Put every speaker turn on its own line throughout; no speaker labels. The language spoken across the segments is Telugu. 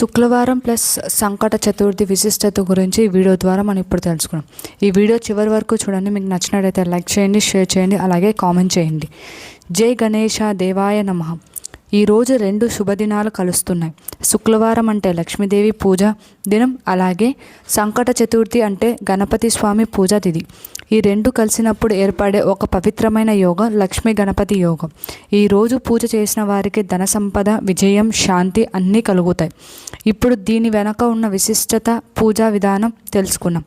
శుక్రవారం ప్లస్ సంకట చతుర్థి విశిష్టత గురించి ఈ వీడియో ద్వారా మనం ఇప్పుడు తెలుసుకున్నాం. ఈ వీడియో చివరి వరకు చూడండి. మీకు నచ్చినట్టయితే లైక్ చేయండి షేర్ చేయండి అలాగే కామెంట్ చేయండి. జై గణేష దేవాయ నమః. ఈరోజు రెండు శుభదినాలు కలుస్తున్నాయి. శుక్రవారం అంటే లక్ష్మీదేవి పూజ దినం అలాగే సంకట చతుర్థి అంటే గణపతి స్వామి పూజా తిథి ఈ రెండు కలిసినప్పుడు ఏర్పడే ఒక పవిత్రమైన యోగం లక్ష్మీ గణపతి యోగం. ఈరోజు పూజ చేసిన వారికి ధన సంపద విజయం శాంతి అన్నీ కలుగుతాయి. ఇప్పుడు దీని వెనక ఉన్న విశిష్టత పూజా విధానం తెలుసుకున్నాం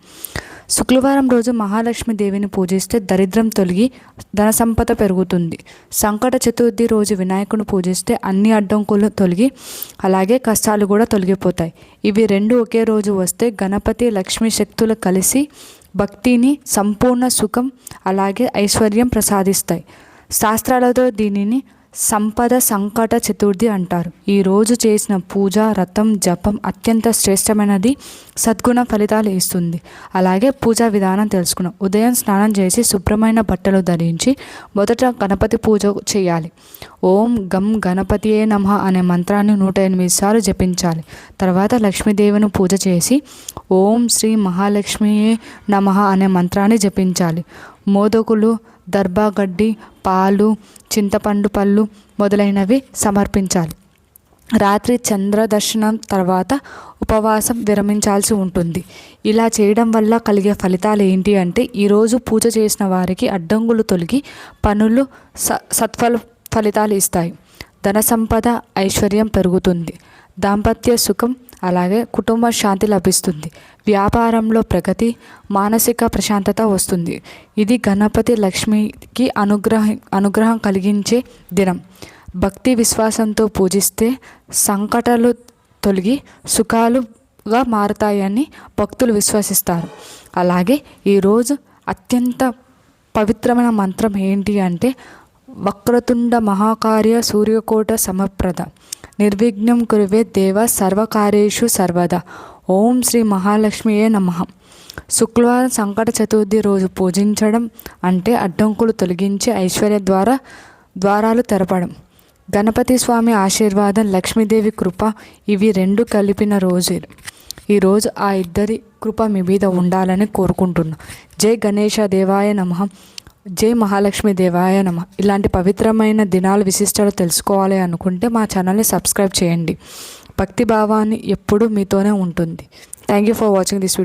శుక్రవారం రోజు మహాలక్ష్మి దేవిని పూజిస్తే దరిద్రం తొలగి ధన సంపద పెరుగుతుంది. సంకట చతుర్థి రోజు వినాయకుని పూజిస్తే అన్ని అడ్డంకులు తొలగి అలాగే కష్టాలు కూడా తొలగిపోతాయి. ఇవి రెండు ఒకే రోజు వస్తే గణపతి లక్ష్మి శక్తులు కలిసి భక్తిని సంపూర్ణ సుఖం అలాగే ఐశ్వర్యం ప్రసాదిస్తాయి. శాస్త్రాలతో దీనిని సంపద సంకట చతుర్థి అంటారు. ఈరోజు చేసిన పూజ రథం జపం అత్యంత శ్రేష్టమైనది. సద్గుణ ఫలితాలు ఇస్తుంది. అలాగే పూజా విధానం తెలుసుకున్నాం. ఉదయం స్నానం చేసి శుభ్రమైన బట్టలు ధరించి మొదట గణపతి పూజ చేయాలి. ఓం గం గణపతియే నమ అనే మంత్రాన్ని నూట ఎనిమిది సార్లు జపించాలి. తర్వాత లక్ష్మీదేవిని పూజ చేసి ఓం శ్రీ మహాలక్ష్మియే నమ అనే మంత్రాన్ని జపించాలి. మోదకులు దర్భాగడ్డి పాలు చింతపండు పళ్ళు మొదలైనవి సమర్పించాలి. రాత్రి చంద్ర దర్శనం తర్వాత ఉపవాసం విరమించాల్సి ఉంటుంది. ఇలా చేయడం వల్ల కలిగే ఫలితాలు ఏంటి అంటే ఈరోజు పూజ చేసిన వారికి అడ్డంకులు తొలగి పనులు స సత్ఫల ఫలితాలు ఇస్తాయి. ధన సంపద ఐశ్వర్యం పెరుగుతుంది. దాంపత్య సుఖం అలాగే కుటుంబ శాంతి లభిస్తుంది. వ్యాపారంలో ప్రగతి మానసిక ప్రశాంతత వస్తుంది. ఇది గణపతి లక్ష్మికి అనుగ్రహ అనుగ్రహం కలిగించే దినం. భక్తి విశ్వాసంతో పూజిస్తే సంకటాలు తొలగి సుఖాలుగా మారుతాయని భక్తులు విశ్వసిస్తారు. అలాగే ఈరోజు అత్యంత పవిత్రమైన మంత్రం ఏంటి అంటే వక్రతుండ మహాకార్య సూర్యకోట సమప్రద. నిర్విఘ్నం కురువే దేవ సర్వకార్యేషు సర్వదా. ఓం శ్రీ మహాలక్ష్మియే నమ. శుక్రవారం సంకట చతుర్థి రోజు పూజించడం అంటే అడ్డంకులు తొలగించి ఐశ్వర్య ద్వారా ద్వారాలు తెరపడం. గణపతి స్వామి ఆశీర్వాదం లక్ష్మీదేవి కృప ఇవి రెండు కలిపిన రోజు. ఈరోజు ఆ ఇద్దరి కృప మీ మీద ఉండాలని కోరుకుంటున్నా. జై గణేష దేవాయ నమ. జై మహాలక్ష్మి దేవాయ నమ. ఇలాంటి పవిత్రమైన దినాల విశిష్టాలు తెలుసుకోవాలి అనుకుంటే మా ఛానల్ని సబ్స్క్రైబ్ చేయండి. భక్తి భావాన్ని ఎప్పుడూ మీతోనే ఉంటుంది. Thank you for watching this video